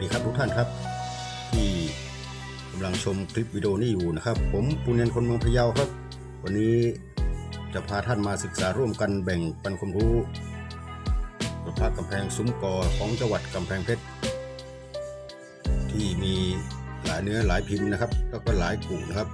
สวัสดีครับทุกท่านครับ ที่กำลังชมคลิปวิดีโอนี้อยู่นะครับ ผมปุญญนคนเมืองพะเยาครับ วันนี้จะพาท่านมาศึกษาร่วมกันแบ่งปันความรู้กับพระกำแพงซุ้มกอของจังหวัดกำแพงเพชรที่มีหลายเนื้อหลายพิมพ์นะครับ แล้วก็หลายกูนะครับ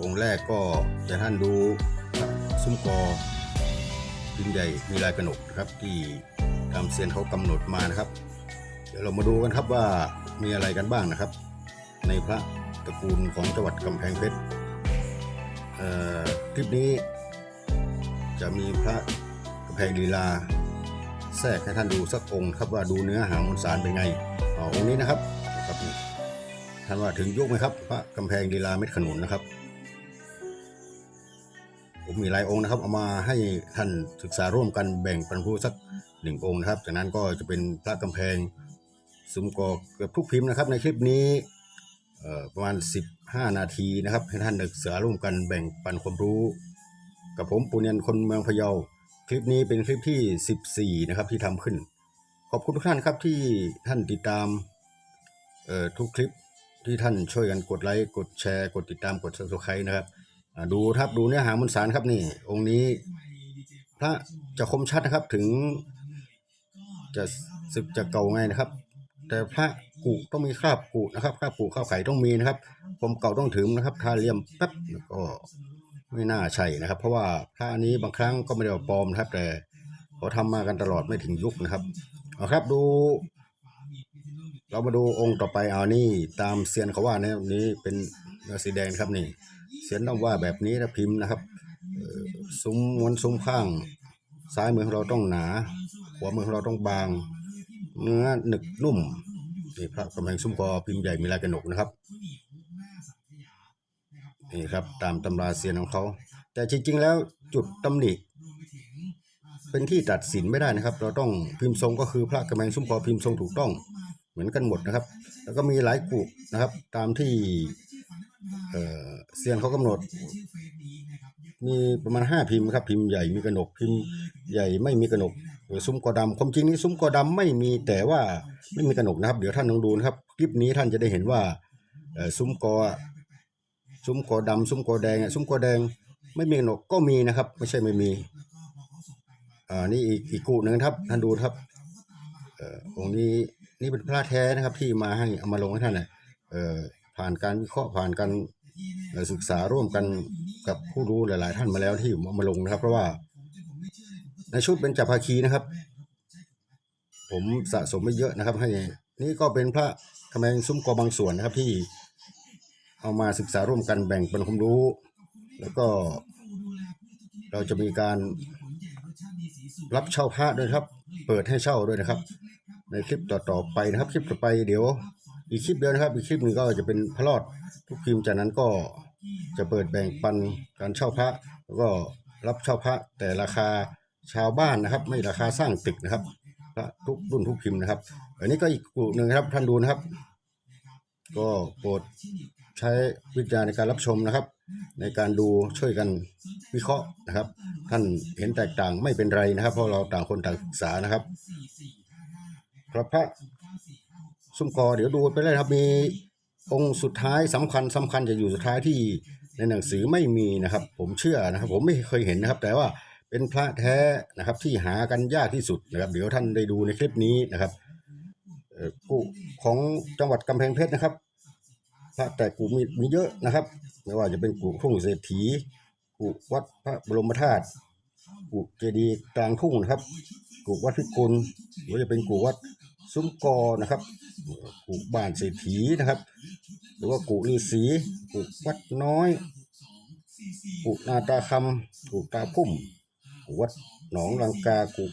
องค์แรกก็จะท่านดูซุ้มกอพิมพ์ใหญ่มีลายกระหนกนะครับที่ตามเซียนเขากำหนดมานะครับ ดี๋ยวเรามาดูกันครับว่ามีอะไรกันบ้างนะครับ ในพระตระกูลของจังหวัดกำแพงเพชรเอ่อคลิปนี้ จะมีพระกำแพงลีลา แทรกให้ท่านดูสักองค์ครับว่าดูเนื้อหามวลสารเป็นไงอ๋อองค์นี้นะครับครับท่านว่าถึงยุคไหมครับ พระกำแพงลีลาเม็ดขนุนนะครับ ผมมีหลายองค์นะครับ เอามาให้ท่านศึกษาร่วมกันแบ่งปันผู้สักหนึ่งองค์นะครับ จากนั้นก็จะเป็นพระกำแพง ซุ้มกอเกือบทุกพิมพ์นะครับ ในคลิปนี้ประมาณ 15 นาทีนะครับ ให้ท่านศึกษาร่วมกันแบ่งปันความรู้ กับผมปุญญนคนเมืองพะเยา คลิปนี้เป็นคลิปที่ 14 นะครับที่ทำขึ้น ขอบคุณทุกท่านครับที่ท่านติดตามเอ่อทุกคลิปที่ท่านช่วยกันกดไลค์กดแชร์กดติดตามกด subscribe นะครับดูครับดูเนื้อหามวลสารครับนี่ องค์นี้พระจะคมชัดนะครับถึงจะศึกจะเก่าไงนะครับ แต่พระกุต้องมีคราบกุนะครับคราบกุข้าวไข่ต้องมีนะครับความเก่าต้องถึงนะครับทาเลี่ยมแป๊บก็ไม่น่าใช่นะครับ เพราะว่าพระอันนี้บางครั้งก็ไม่ได้ปลอมนะครับ แต่เขาทำมากันตลอดไม่ถึงยุคนะครับเอาครับดู เรามาดูองค์ต่อไปเอานี่ตามเซียนเขาว่าเนี่ยนี้เป็นสีแดงครับนี่ เซียนต้องว่าแบบนี้นะพิมพ์นะครับซุ้มม้วนซุ้มข้าง ซ้ายมือของเราต้องหนา ขวามือของเราต้องบาง เนื้อหนึบนุ่มนี่พระกำแพงซุ้มคอพิมพ์ใหญ่มีลายกระหนกนะครับนี่ครับตามตำราเซียนของเขา แต่จริง ๆ แล้วจุดตำหนิเป็นที่ตัดสินไม่ได้นะครับ เราต้องพิมพ์ทรงก็คือพระกำแพงซุ้มคอพิมพ์ทรงถูกต้องเหมือนกันหมดนะครับ แล้วก็มีหลายกลุ่มนะครับ ตามที่เออเซียนเขากำหนด มีประมาณห้าพิมพ์ครับพิมพ์ใหญ่มีกระหนกพิมพ์ใหญ่ไม่มีกระหนกซุ้มกอดำความจริงนี่ซุ้มกอดำไม่มีแต่ว่าไม่มีกระหนกนะครับ เดี๋ยวท่านลองดูนะครับคลิปนี้ท่านจะได้เห็นว่าซุ้มกอซุ้มกอดำซุ้มกอแดงซุ้มกอแดงไม่มีกระหนกก็มีนะครับ ไม่ใช่ไม่มีอ่านี่อีกอีกกูหนึ่งครับ ท่านดูครับเอ่อองค์นี้นี่เป็นพระแท้นะครับ ที่มาให้เอามาลงให้ท่านเนะเอ่อผ่านการวิเคราะห์ผ่านการศึกษาร่วมกัน กับผู้รู้หลาย ๆ ท่านมาแล้วที่ผมามาลงนะครับ เพราะว่าในชุดเป็นจับภาคีนะครับ ผมสะสมไม่เยอะนะครับ ให้นี่ก็เป็นพระกำแพงซุ้มกอบางส่วนนะครับที่เอามาศึกษาร่วมกันแบ่งปันความรู้ แล้วก็เราจะมีการรับเช่าพระด้วยครับ เปิดให้เช่าด้วยนะครับ ในคลิปต่อๆไปนะครับ คลิปต่อไปเดี๋ยว อีกคลิปเดียวนะครับ อีกคลิปหนึ่งก็จะเป็นพระรอดทุกพิมพ์จากนั้นก็ จะเปิดแบ่งปันการเช่าพระแล้วก็รับเช่าพระแต่ราคาชาวบ้านนะครับ ไม่ราคาสร้างตึกนะครับพระทุกรุ่นทุกพิมพ์นะครับ อันนี้ก็อีกกลุ่มหนึ่งครับท่านดูนะครับ ก็โปรดใช้วิจารณ์ในการรับชมนะครับ ในการดูช่วยกันวิเคราะห์นะครับ ท่านเห็นแตกต่างไม่เป็นไรนะครับ เพราะเราต่างคนต่างศึกษานะครับพระพระ ซุ้มกอเดี๋ยวดูไปเลยครับมี องค์สุดท้ายสำคัญสำคัญจะอยู่สุดท้ายที่ในหนังสือไม่มีนะครับ ผมเชื่อนะครับ ผมไม่เคยเห็นนะครับ แต่ว่าเป็นพระแท้นะครับ ที่หากันยากที่สุดนะครับ เดี๋ยวท่านได้ดูในคลิปนี้นะครับกูของจังหวัดกำแพงเพชรนะครับพระแต่กูมีมีเยอะนะครับ ไม่ว่าจะเป็นกูทุ่งเศรษฐีกูวัดพระบรมธาตุกูเจดีย์กลางทุ่งนะครับกูวัดพิกลหรือว่าจะเป็นกูวัด ซุ้มกอนะครับกูบ้านเศรษฐีนะครับ หรือว่ากูฤาษีกูวัดน้อยกูนาตาคำกูตาพุ่มกูวัดหนองลังกากู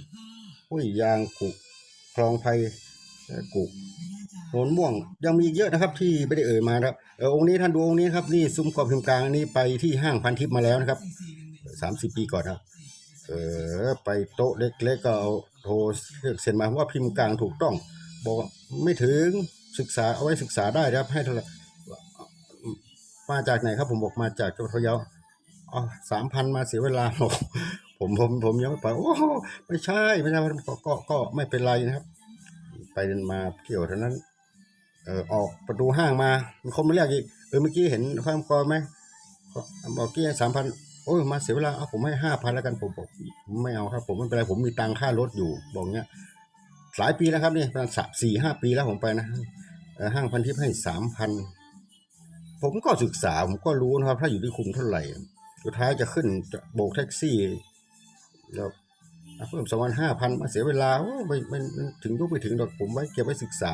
ห้วยยางกูคลองไผ่กูโนนม่วงยังมีเยอะนะครับที่ไม่ได้เอ่ยมาครับเออองค์นี้ท่านดูองค์นี้ครับนี่ซุ้มกอพิมพ์กลางนี่ไปที่ห้างพันทิพย์มาแล้วนะครับสามสิบปีก่อนครับ ออไปโต๊ะเล็กๆก็เอาโทรเรียกเซ็นมาว่าพิมพ์กลางถูกต้อง บอกว่าไม่ถึงศึกษาเอาไว้ศึกษาได้ครับ ให้เท่าไหร่มาจากไหนครับ ผมบอกมาจากจังหวัดพะเยาอ๋อสามพันมาเสียเวลาผมผมผมยังไม่ไปโอ้ไม่ใช่ไม่ใช่ก็ก็ก็ไม่เป็นไรนะครับ ไปเดินมาเที่ยวเท่านั้น เออออกประตูห้างมามันคงไม่เรียกอีกเออเมื่อกี้เห็นความกอไหมบอกกี้สามพัน โอ้ยมาเสียเวลาเอาผมให้ห้าพันแล้วกันผมบอกไม่เอาครับผมไม่เป็นไรผมมีตังค่ารถอยู่บอกเนี้ยหลายปีแล้วครับนี่ประมาณสสี่ห้าปีแล้วผมไปนะห้างพันทิพย์ให้สามพันผมก็ศึกษาผมก็รู้นะครับ ถ้าอยู่ที่คุมเท่าไหร่สุดท้ายจะขึ้นจะโบกแท็กซี่แล้วเพิ่มสองพันห้าพันมาเสียเวลาไม่ไม่ไม่ถึงยุคไปถึงดอกผมไว้เก็บไว้ศึกษา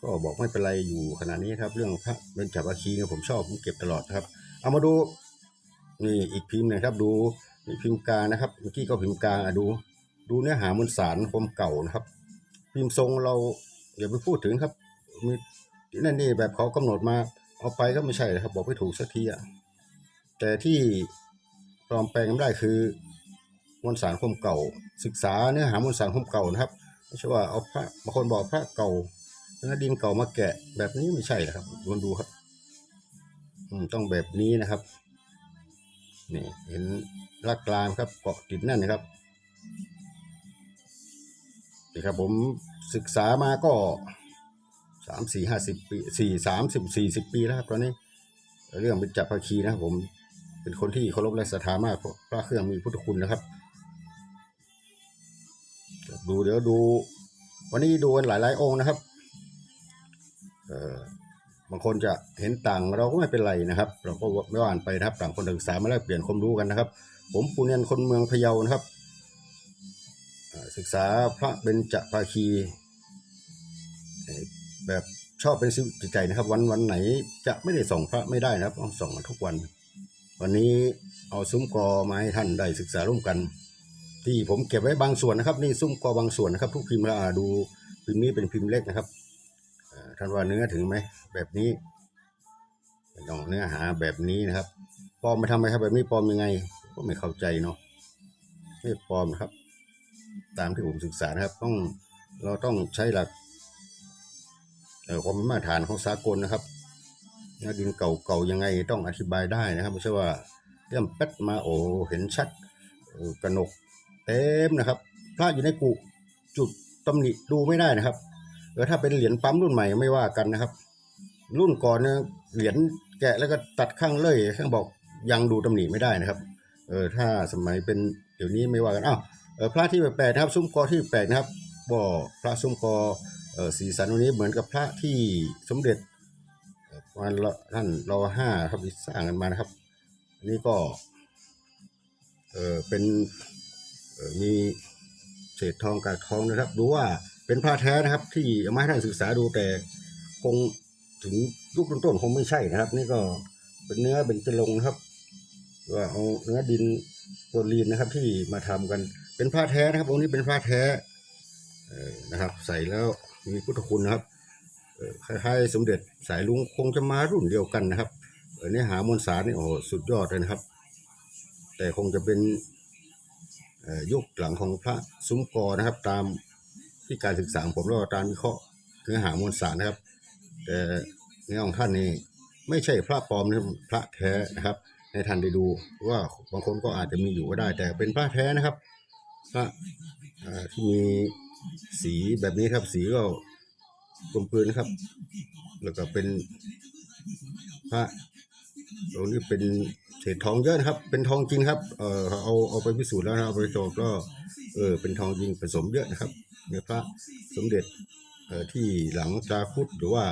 ก็บอกไม่เป็นไรอยู่ขนาดนี้ครับ เรื่องพระเบญจวัคคีเนี่ยผมชอบผมเก็บตลอดครับ เอามาดู นี่อีกพิมพ์นะครับ ดูนี่พิมพ์กลางนะครับเมื่อกี้ก็พิมพ์กลางอะดู ดูเนื้อหามวลสารความเก่านะครับ พิมพ์ทรงเราอย่าไปพูดถึงครับมีนั่นนี่แบบเขากำหนดมาเอาไปก็ไม่ใช่นะครับ บอกไม่ถูกสักทีอะแต่ที่ปลอมแปลงไม่ได้คือมวลสารความเก่า ศึกษาเนื้อหามวลสารความเก่านะครับไม่ใช่ว่าเอาพระบางคนบอกพระเก่าเนื้อดินเก่ามาแกะแบบนี้ไม่ใช่นะครับมันดูครับ อืมต้องแบบนี้นะครับ นี่เห็นลักกลามครับเกาะติดแน่นนะครับนี่ครับผมศึกษามาก็สามสี่ห้าสิบปีสี่สามสิบสี่สิบปีแล้วครับตอนนี้ เรื่องเป็นจับภาคีนะครับผมเป็นคนที่เคารพและศรัทธามากเพราะพระเครื่องมีพุทธคุณนะครับ ดูเดี๋ยวดู วันนี้ดูกันหลายๆองค์นะครับ เอ่อ บางคนจะเห็นต่างเราก็ไม่เป็นไรนะครับ เราก็ไม่ว่านไปนะครับ ต่างคนต่างศึกษามาแลกเปลี่ยนความรู้กันนะครับ ผมปูเนียนคนเมืองพะเยานะครับ ศึกษาพระเบญจภาคีแบบชอบเป็นสิจิตใจนะครับ วันวันไหนจะไม่ได้ส่องพระไม่ได้นะครับต้องส่องทุกวัน วันนี้เอาซุ้มกอมาให้ท่านได้ศึกษาร่วมกัน ที่ผมเก็บไว้บางส่วนนะครับ นี่ซุ้มกอบางส่วนนะครับ ทุกพิมพ์ละอ่าดูพิมพ์นี้เป็นพิมพ์เล็กนะครับ ท่านว่าเนื้อถึงไหมแบบนี้ต้องเนื้อหาแบบนี้นะครับปลอมมาทำไมครับแบบนี้ปลอมยังไง ก็ไม่เข้าใจเนาะไม่ปลอมนะครับ ตามที่ผมศึกษานะครับ ต้องเราต้องใช้หลักความมาตรฐานของสากลนะครับดินเก่าๆยังไงต้องอธิบายได้นะครับไม่ใช่ว่าเรื่องแป๊ดมาโอ้เห็นชัดกระหนกเต็มนะครับพระอยู่ในกุจุดตำหนิดูไม่ได้นะครับ เออถ้าเป็นเหรียญปั๊มรุ่นใหม่ไม่ว่ากันนะครับ รุ่นก่อนเนี่ยเหรียญแกะแล้วก็ตัดข้างเล่ยข้างบอกยังดูตำหนิไม่ได้นะครับ เออถ้าสมัยเป็นเดี๋ยวนี้ไม่ว่ากันอ้าวเออพระที่แปลกนะครับ ซุ้มกอที่แปลกนะครับบ่พระซุ้มกอเออสีสันวันนี้เหมือนกับพระที่สมเด็จวันละท่านรอห้าครับที่สร้างกันมานะครับอันนี้ก็เออเป็นเออมีเศษทองกากทองนะครับดูว่า เป็นผ้าแท้นะครับ ที่เอามาให้ท่านศึกษาดูแต่คงถึงยุคต้นๆคงไม่ใช่นะครับ นี่ก็เป็นเนื้อเป็นจะลงนะครับว่าเอาเนื้อดินโปรลีนนะครับ ที่มาทำกัน เป็นผ้าแท้นะครับองค์นี้เป็นผ้าแท้นะครับ ใส่แล้วมีพุทธคุณนะครับคล้ายๆสมเด็จสายลุงคงจะมารุ่นเดียวกันนะครับเนื้อหามวลสารนี่โอ้สุดยอดเลยนะครับ แต่คงจะเป็นยุคหลังของพระซุ้มกอนะครับ ตาม ที่การศึกษาของผมแล้วก็ตามวิเคราะห์เนื้อหามวลสารนะครับ แต่เนื้อของท่านนี่ไม่ใช่พระปลอมนะครับพระแท้นะครับ ให้ท่านได้ดูว่าบางคนก็อาจจะมีอยู่ก็ได้ แต่เป็นพระแท้นะครับพระที่มีสีแบบนี้ครับ สีก็กลมกลืนครับ แล้วก็เป็นพระตรงนี้เป็นเศษทองเยอะนะครับ เป็นทองจริงครับ เออเอาเอาไปพิสูจน์แล้วนะครับเอาไปตรวจก็ เออ เป็นทองจริงผสมเยอะนะครับ เนี่ยพระสมเด็จเอ่อที่หลังตาคุดหรือว่า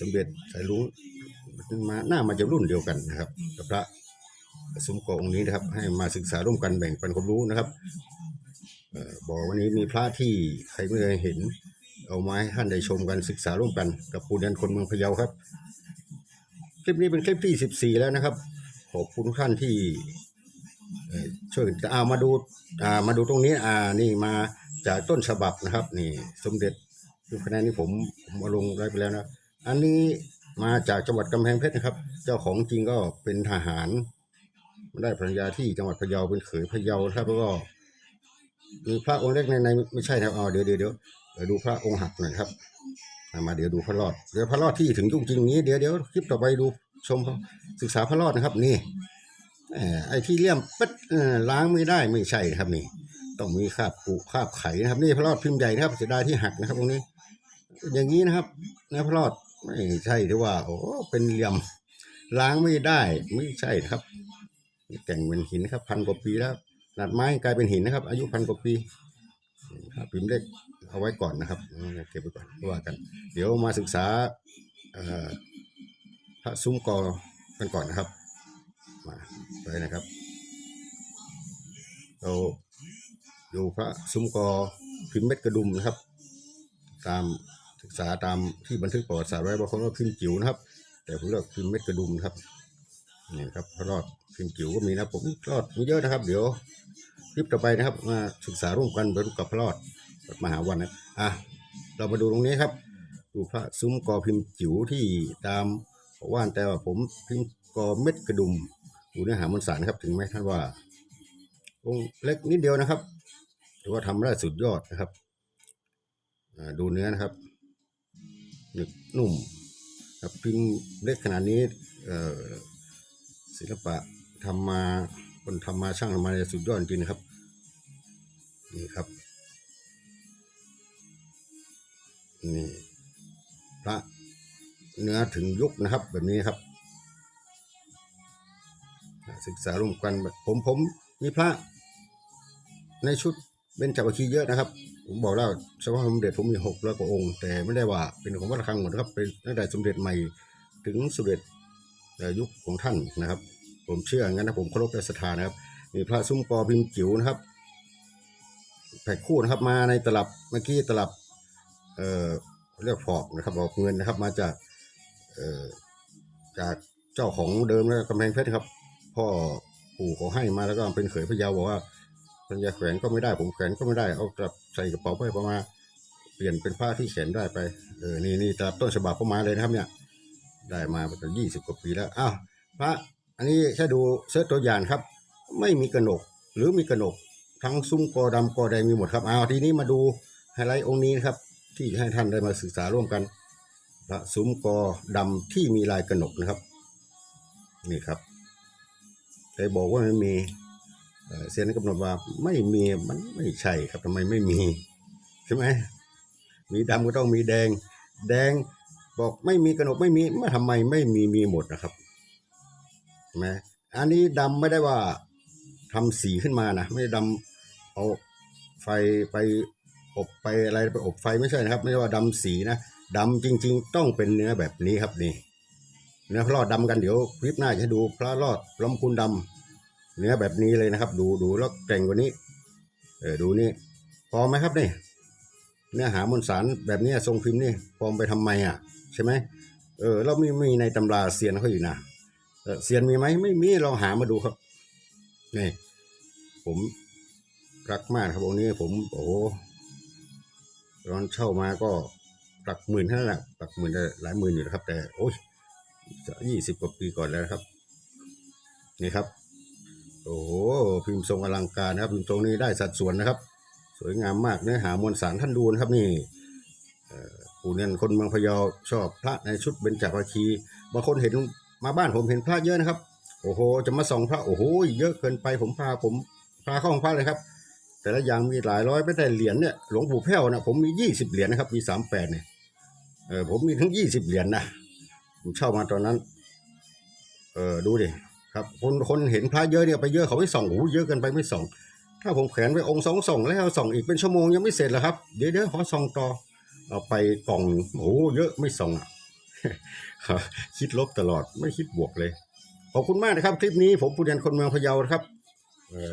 สมเด็จสายลุงมาหน้ามาจะรุ่นเดียวกันนะครับกับพระสมโกองค์นี้นะครับ ให้มาศึกษาร่วมกันแบ่งปันความรู้นะครับเอ่อบอกวันนี้มีพระที่ใครไม่เคยเห็น เอามาให้ท่านได้ชมกันศึกษาร่วมกันกับปูนียนคนเมืองพะเยาครับ คลิปนี้เป็นคลิปที่สิบสี่แล้วนะครับ ขอบคุณทุกท่านที่เอ่อช่วยกันอ่ามาดูอ่ามาดูตรงนี้อ่านี่มา จากต้นฉบับนะครับ นี่ สมเด็จคือคะแนนนี้ผมมาลงได้ไปแล้วนะ อันนี้มาจากจังหวัดกำแพงเพชรนะครับ เจ้าของจริงก็เป็นทหารมาได้ภรรยาที่จังหวัดพะเยาเป็นเขยพะเยานะครับแล้วก็มีพระองค์เล็กในในไม่ใช่นะอ๋อเดี๋ยวเดี๋ยวเดี๋ยวเดี๋ยวดูพระองค์หักหน่อยครับมาเดี๋ยวดูพระรอดเดี๋ยวพระรอดที่ถึงจุงจริงนี้เดี๋ยวเดี๋ยวคลิปต่อไปดูชมศึกษาพระรอดนะครับ นี่ไอ้ที่เลี่ยมปึ๊ดล้างไม่ได้ไม่ใช่ครับนี่ ต้องมีคาบปุคาบไข่นะครับ นี่พระรอดพิมพ์ใหญ่นะครับเสียดายที่หักนะครับตรงนี้ อย่างนี้นะครับนะพระรอดไม่ใช่ที่ว่า โอ้เป็นเหลี่ยมล้างไม่ได้ไม่ใช่นะครับแต่งเป็นหินครับ พันกว่าปีแล้วหนัดไม้กลายเป็นหินนะครับ อายุพันกว่าปีครับพิมพ์เล็กเอาไว้ก่อนนะครับเก็บไว้ก่อนว่ากัน เดี๋ยวมาศึกษาพระซุ้มกอกันก่อนนะครับ มาไปนะครับเรา ดูพระซุ้มกอพิมพ์เม็ดกระดุมนะครับ ตามศึกษาตามที่บันทึกประวัติศาสตร์ไว้บางคนก็พิมพ์จิ๋วนะครับ แต่ผมเลือกพิมพ์เม็ดกระดุมนะครับนี่ครับพระรอดพิมพ์จิ๋วก็มีนะผมรอดมีเยอะนะครับ เดี๋ยวคลิปต่อไปนะครับ มาศึกษาร่วมกันไปรู้กับพระรอดมหาวันนะอะเรามาดูตรงนี้ครับ ดูพระซุ้มกอพิมพ์จิ๋วที่ตามว่านแต่ว่าผมพิมพ์กอเม็ดกระดุมดูเนื้อหามวลสารนะครับถึงแม้ท่านว่าองค์เล็กนิดเดียวนะครับ ถือว่าทำได้สุดยอดนะครับอ่าดูเนื้อนะครับหนึบนุ่มครับพิมพ์เล็กขนาดนี้เอ่อศิลปะทำมาคนทำมาช่างทำมาเนี่ยสุดยอดจริงนะครับ นี่ครับ นี่พระเนื้อถึงยุคนะครับ แบบนี้ครับ ศึกษาร่วมกันผมผมมีพระในชุด เบญจวัคคีย์เยอะนะครับ ผมบอกแล้วเฉพาะสมเด็จผมมีหกร้อยกว่าองค์ แต่ไม่ได้ว่าเป็นของวัดระฆังหมดนะครับ เป็นตั้งแต่สมเด็จใหม่ถึงสมเด็จยุคของท่านนะครับ ผมเชื่องั้นนะผมเคารพและศรัทธานะครับ มีพระซุ้มกอพิมพ์จิ๋วนะครับ แผกคู่นะครับมาในตลับเมื่อกี้ตลับเอ่อเรียกฟอกนะครับออกเงินนะครับมาจากเอ่อจากเจ้าของเดิมแล้วกำแพงเพชรครับ พ่อปู่เขาให้มาแล้วก็เป็นเขยพะเยาบอกว่า พันยาแขวนก็ไม่ได้ ผมแขวนก็ไม่ได้ เอากลับใส่กระเป๋าไปประมาณเปลี่ยนเป็นผ้าที่แขวนได้ไป เออ นี่นี่ตลับต้นฉบับเข้ามาเลยนะครับ เนี่ย ได้มาประมาณยี่สิบกว่าปีแล้ว อ้าว พระ อันนี้แค่ดูเซิร์ชตัวอย่างครับ ไม่มีกระหนก หรือมีกระหนก ทั้งซุ้มกอดำกอแดงมีหมดครับ อ้าว ทีนี้มาดูไฮไลท์องค์นี้นะครับ ที่ให้ท่านได้มาศึกษาร่วมกัน พระซุ้มกอดำที่มีลายกระหนกนะครับ นี่ครับแต่บอกว่าไม่มี เซียนกำหนดว่าไม่มีมันไม่ใช่ครับทำไมไม่มีใช่ไหมมีดำก็ต้องมีแดง แดงบอกไม่มีกระหนกไม่มีมาทำไมไม่มีมีหมดนะครับใช่ไหมอันนี้ดำไม่ได้ว่าทำสีขึ้นมานะไม่ได้ดำเอาไฟไปอบไปอะไรไปอบไฟไม่ใช่นะครับ ไม่ใช่ว่าดำสีนะดำจริง ๆ ต้องเป็นเนื้อแบบนี้ครับนี่เนื้อพระรอดดำกันเดี๋ยวคลิปหน้าจะดูพระรอดล้อมคุณดำ เนื้อแบบนี้เลยนะครับ ดูดูแล้วแกร่งกว่านี้ เออดูนี่พอไหมครับนี่เนื้อหามวลสารแบบนี้ทรงพิมพ์นี่ปลอมไปทำไมอะ ใช่ไหมเออเราไม่มีในตำราเซียนเขาอยู่นะเออเซียนมีไหมไม่มีลองหามาดูครับนี่ผมรักมากครับองค์นี้ผมโอ้โหตอนเช่ามาก็หลักหมื่นเท่านั้นแหละหลักหมื่นหลายหมื่นอยู่นะครับ แต่โอ้ยยี่สิบกว่าปีก่อนแล้วครับ นี่ครับ โอ้โหพิมพ์ทรงอลังการนะครับ พิมพ์ทรงนี้ได้สัดส่วนนะครับ สวยงามมากเนื้อหามวลสารท่านดูนะครับนี่เอ่อปู่เนียนคนเมืองพะเยาชอบพระในชุดเบญจภาคีบางคนเห็นมาบ้านผมเห็นพระเยอะนะครับ โอ้โห จะมาส่องพระโอ้โหเยอะเกินไปผมพาผมพาเข้าห้องพระเลยครับ แต่ละอย่างมีหลายร้อยไม่แต่เหรียญเนี่ยหลวงปู่แพ้วนะผมมียี่สิบเหรียญนะครับมีสามแปดเนี่ยเออผมมีทั้งยี่สิบเหรียญนะผมเช่ามาตอนนั้น เออดูดิ ครับ คนคนเห็นพระเยอะเนี่ยไปเยอะเขาไม่ส่องโอ้โหเยอะเกินไปไม่ส่อง ถ้าผมแขวนไปองค์สองส่องแล้วส่องอีกเป็นชั่วโมงยังไม่เสร็จแล้วครับเดี๋ยวเดี๋ยวขอส่องต่อเอาไปกล่องโอ้โหเยอะไม่ส่องอะคิดลบตลอดไม่คิดบวกเลย ขอบคุณมากนะครับ คลิปนี้ผมผู้เรียนคนเมืองพะเยานะครับ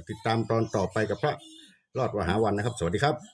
ติดตามตอนต่อไปกับพระรอดวหาวันนะครับ สวัสดีครับ